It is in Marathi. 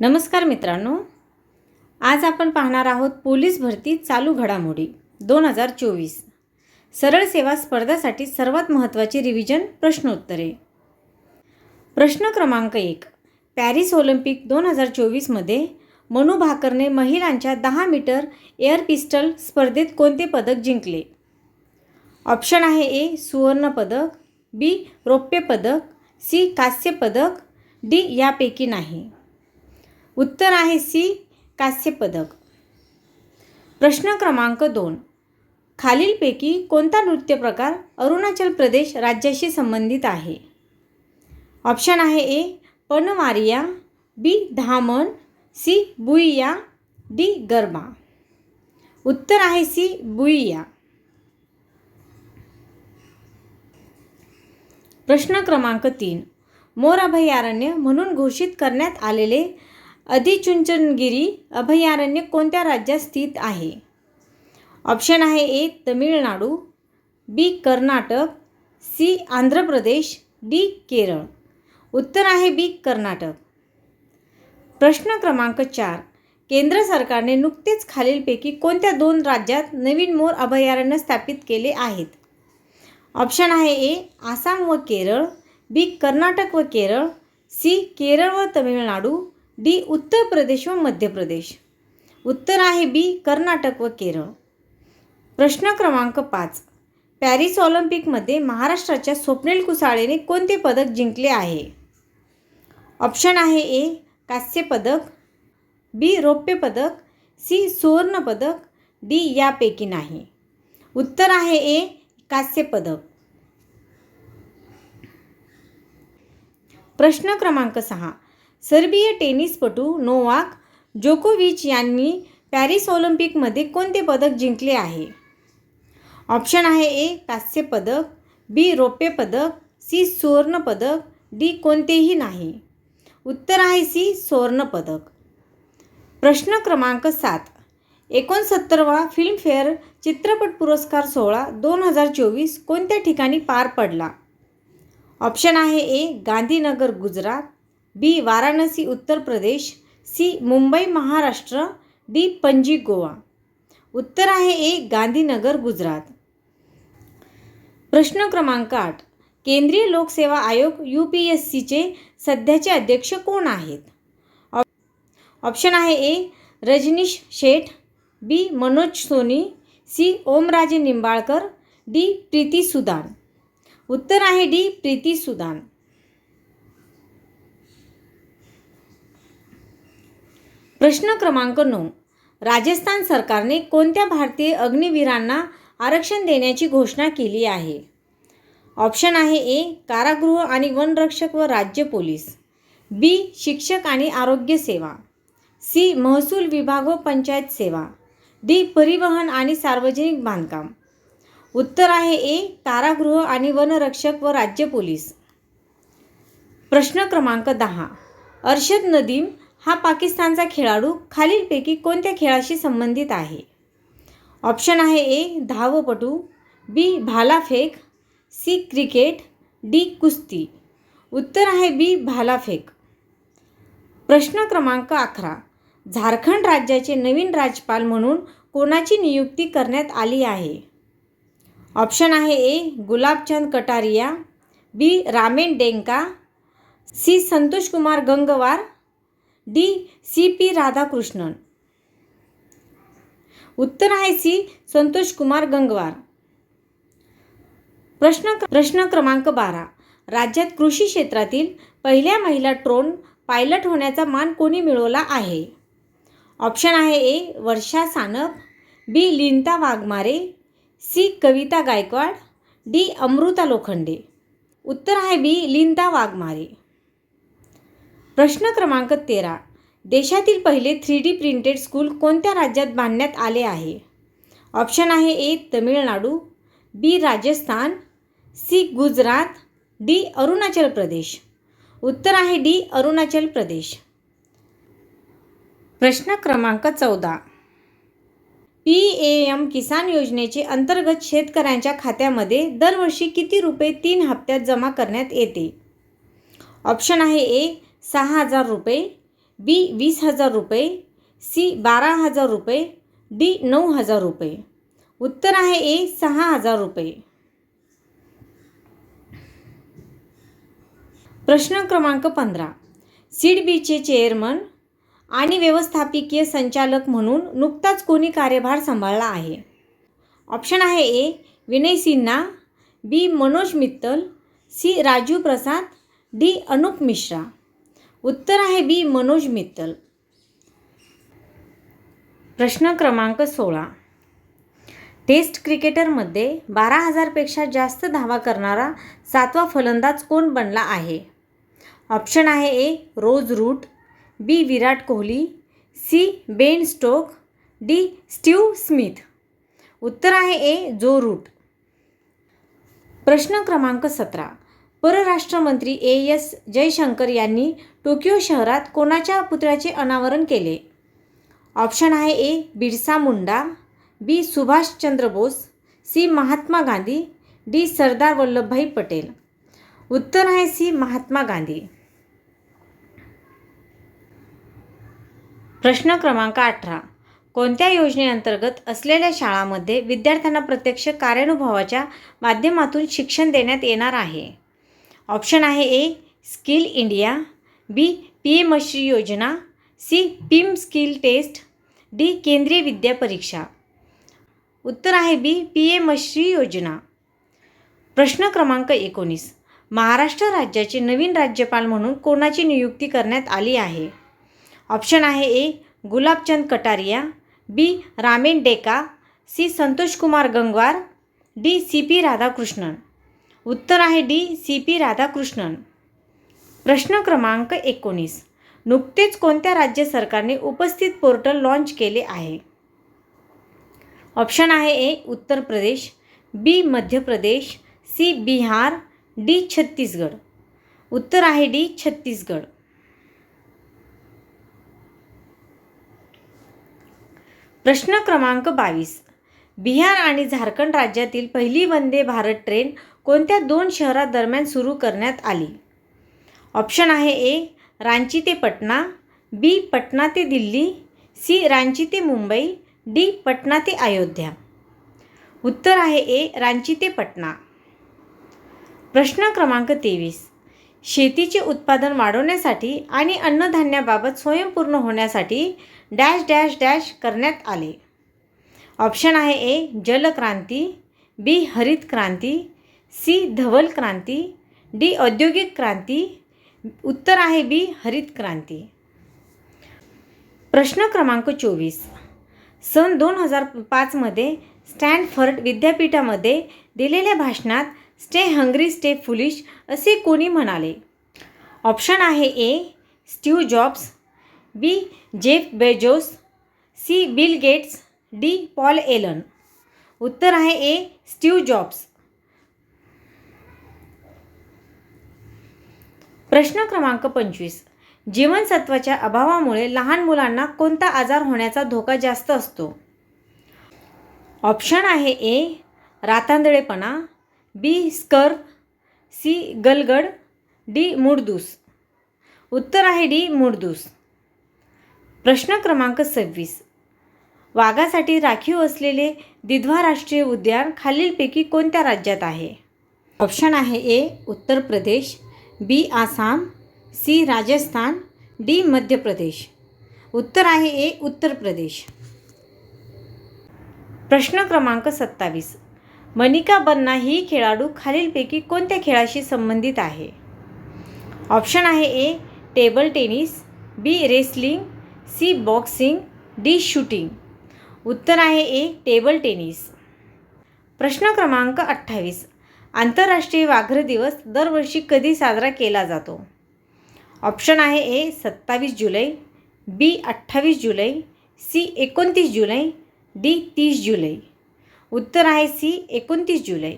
नमस्कार मित्रांनो. आज आपण पाहणार आहोत पोलीस भरती चालू घडामोडी दोन हजार चोवीस. सरळ सेवा स्पर्धासाठी सर्वात महत्त्वाची रिव्हिजन प्रश्नोत्तरे. प्रश्न क्रमांक एक पॅरिस ऑलिम्पिक दोन हजार चोवीसमध्ये मनू भाकरने महिलांच्या दहा मीटर एअर पिस्टल स्पर्धेत कोणते पदक जिंकले? ऑप्शन आहे ए सुवर्ण पदक बी रौप्य पदक सी कास्य पदक डी यापैकी नाही. उत्तर आहे सी कांस्य पदक प्रश्न क्रमांक दोन. खालीलपैकी कोणता नृत्य प्रकार अरुणाचल प्रदेश राज्याशी संबंधित आहे? ऑप्शन आहे A Panwariya B Dhaman C Buiya D Garba. उत्तर आहे सी बुईया प्रश्न क्रमांक तीन. मोर अभयारण्य म्हणून घोषित करण्यात आलेले अधिचुंचनगिरी अभयारण्य कोणत्या राज्यात स्थित आहे? ऑप्शन आहे A Tamil Nadu B Karnataka C Andhra Pradesh D Kerala. उत्तर आहे बी कर्नाटक. प्रश्न क्रमांक चार. केंद्र सरकारने नुकतेच खालीलपैकी कोणत्या दोन राज्यात नवीन मोर अभयारण्य स्थापित केले आहेत? ऑप्शन आहे ए आसाम व केरळ बी कर्नाटक व केरळ सी केरळ व तमिळनाडू डी उत्तर प्रदेश व मध्य प्रदेश. उत्तर आहे बी कर्नाटक व केरळ. प्रश्न क्रमांक पाच. पॅरिस ऑलिम्पिकमध्ये महाराष्ट्राच्या स्वप्नील कुसाळेने कोणते पदक जिंकले आहे? ऑप्शन आहे ए कांस्य पदक बी रौप्य पदक सी सुवर्ण पदक डी यापैकी नाही. उत्तर आहे ए कांस्य पदक. प्रश्न क्रमांक सहा. सर्बिय टेनिसपटू नोवाक जोकोविच यांनी पॅरिस ऑलिम्पिकमध्ये कोणते पदक जिंकले आहे? ऑप्शन आहे ए कांस्य पदक बी रौप्य पदक सी सुवर्ण पदक डी कोणतेही नाही. उत्तर आहे सी सुवर्ण पदक. प्रश्न क्रमांक सात. एकोणसत्तरवा फिल्मफेअर चित्रपट पुरस्कार सोहळा दोन हजार चोवीस कोणत्या ठिकाणी पार पडला? ऑप्शन आहे ए Gandhinagar Gujarat B Varanasi Uttar Pradesh C Mumbai Maharashtra D Panaji Goa. उत्तर आहे ए गांधीनगर गुजरात. प्रश्न क्रमांक आठ. केंद्रीय लोकसेवा आयोग यू पी एस सीचे सध्याचे अध्यक्ष कोण आहेत? ऑप्शन आहे A Rajnish Seth B Manoj Soni C Omraje Nimbalkar D Preeti Sudan. उत्तर आहे डी प्रीती सुदान. प्रश्न क्रमांक नऊ. राजस्थान सरकारने कोणत्या भारतीय अग्निवीरांना आरक्षण देण्याची घोषणा केली आहे? ऑप्शन आहे ए कारागृह आणि वनरक्षक व राज्य पोलीस. बी शिक्षक आणि आरोग्य सेवा. सी महसूल विभाग व पंचायत सेवा. डी परिवहन आणि सार्वजनिक बांधकाम. उत्तर आहे ए कारागृह आणि वनरक्षक व राज्य पोलीस. प्रश्न क्रमांक दहा. अर्शद नदीम हा पाकिस्तानचा खेळाडू खालीलपैकी कोणत्या खेळाशी संबंधित आहे? ऑप्शन आहे ए धावपटू बी भालाफेक सी क्रिकेट डी कुस्ती. उत्तर आहे बी भालाफेक. प्रश्न क्रमांक अकरा. झारखंड राज्याचे नवीन राज्यपाल म्हणून कोणाची नियुक्ती करण्यात आली आहे? ऑप्शन आहे A Gulabchand Kataria B Ramen Deka C Santosh Kumar Gangwar D C P Radhakrishnan. उत्तर आहे सी संतोष कुमार गंगवार. प्रश्न प्रश्न क्रमांक बारा. राज्यात कृषी क्षेत्रातील पहिल्या महिला ड्रोन पायलट होण्याचा मान कोणी मिळवला आहे? ऑप्शन आहे A Varsha Sanap B Linta Waghmare C Kavita Gaikwad D Amrita Lokhande. उत्तर आहे बी लिंता वाघमारे. प्रश्न क्रमांक तेरा. देशातील पहिले थ्री डी प्रिंटेड स्कूल कोणत्या राज्यात बांधण्यात आले आहे? ऑप्शन आहे A Tamil Nadu B Rajasthan C Gujarat D Arunachal Pradesh. उत्तर आहे डी अरुणाचल प्रदेश. प्रश्न क्रमांक चौदा. पी ए एम किसान योजनेचे अंतर्गत शेतकऱ्यांच्या खात्यामध्ये दरवर्षी किती रुपये तीन हप्त्यात जमा करण्यात येते? ऑप्शन आहे ए सहा हजार रुपये बी वीस हजार रुपये सी बारा हजार रुपये डी नऊ हजार रुपये. उत्तर आहे ए सहा हजार रुपये. प्रश्न क्रमांक पंधरा. सीड बीचे चेअरमन आणि व्यवस्थापकीय संचालक म्हणून नुकताच कोणी कार्यभार सांभाळला आहे? ऑप्शन आहे A Vinay Sinha B Manoj Mittal C Raju Prasad D Anup Mishra. उत्तर आहे बी मनोज मित्तल. प्रश्न क्रमांक सोळा. टेस्ट क्रिकेटरमध्ये बारा हजारपेक्षा जास्त धावा करणारा सातवा फलंदाज कोण बनला आहे? ऑप्शन आहे A Joe Root B Virat Kohli C Ben Stoke D Steve Smith. उत्तर आहे ए जो रूट. प्रश्न क्रमांक सतरा. परराष्ट्रमंत्री ए एस जयशंकर यांनी टोकियो शहरात कोणाच्या पुतळ्याचे अनावरण केले? ऑप्शन आहे A Birsa Munda B Subhash Chandra Bose C Mahatma Gandhi D Sardar Vallabhbhai Patel. उत्तर आहे सी महात्मा गांधी. प्रश्न क्रमांक अठरा. कोणत्या योजनेअंतर्गत असलेल्या शाळांमध्ये विद्यार्थ्यांना प्रत्यक्ष कार्यानुभवाच्या माध्यमातून शिक्षण देण्यात येणार आहे? ऑप्शन आहे A skill India B P M Shri योजना C PM skill test D केंद्रीय विद्या परीक्षा. उत्तर आहे बी पी एम श्री योजना. प्रश्न क्रमांक एकोणीस. महाराष्ट्र राज्याचे नवीन राज्यपाल म्हणून कोणाची नियुक्ती करण्यात आली आहे? ऑप्शन आहे A Gulabchand Kataria B Ramen Deka C Santosh Kumar Gangwar D C P Radhakrishnan. उत्तर आहे डी सी पी राधाकृष्णन. प्रश्न क्रमांक एकोणीस. नुकतेच कोणत्या राज्य सरकारने उपस्थित पोर्टल लॉन्च केले आहे? ऑप्शन आहे ए Uttar Pradesh B Madhya Pradesh C Bihar D Chhattisgarh. उत्तर आहे डी छत्तीसगड. प्रश्न क्रमांक बावीस. बिहार आणि झारखंड राज्यातील पहिली वंदे भारत ट्रेन कोणत्या दोन शहरादरम्यान सुरू करण्यात आली? ऑप्शन आहे ए रांची ते पटना बी पटना ते दिल्ली सी रांची ते मुंबई डी पटना ते अयोध्या. उत्तर आहे ए रांची ते पटना. प्रश्न क्रमांक तेवीस. शेतीचे उत्पादन वाढवण्यासाठी आणि अन्नधान्याबाबत स्वयंपूर्ण होण्यासाठी डॅश डॅश डॅश करण्यात आले. ऑप्शन आहे ए जलक्रांती बी हरित क्रांती सी धवल क्रांती डी औद्योगिक क्रांती उत्तर आहे बी हरित क्रांती. प्रश्न क्रमांक चोवीस. सन दोन हजार पाचमध्ये स्टॅनफर्ड विद्यापीठामध्ये दिलेल्या भाषणात स्टे हंग्री स्टे फुलिश असे कोणी म्हणाले? ऑप्शन आहे A Steve Jobs B Jeff Bezos C Bill Gates D Paul Allen. उत्तर आहे ए स्टीव जॉब्स. प्रश्न क्रमांक पंचवीस. जीवनसत्वाच्या अभावामुळे लहान मुलांना कोणता आजार होण्याचा धोका जास्त असतो? ऑप्शन आहे ए रातांदळेपणा बी स्कर सी गलगड डी मुडदूस. उत्तर आहे डी मुडदूस. प्रश्न क्रमांक सव्वीस. वाघासाठी राखीव असलेले दिद्वा राष्ट्रीय उद्यान खालीलपैकी कोणत्या राज्यात आहे? ऑप्शन आहे A Uttar Pradesh B Assam C Rajasthan D Madhya Pradesh. उत्तर आहे ए उत्तर प्रदेश. प्रश्न क्रमांक सत्तावीस. मनिका बन्ना ही खेळाडू खालीलपैकी कोणत्या खेळाशी संबंधित आहे? ऑप्शन आहे A table tennis B wrestling C boxing D shooting. उत्तर आहे ए टेबल टेनिस. प्रश्न क्रमांक अठ्ठावीस. आंतरराष्ट्रीय व्याघ्र दिवस दरवर्षी कधी साजरा केला जातो? ऑप्शन आहे ए सत्तावीस जुलै बी अठ्ठावीस जुलै सी एकोणतीस जुलै डी तीस जुलै. उत्तर आहे सी एकोणतीस जुलै.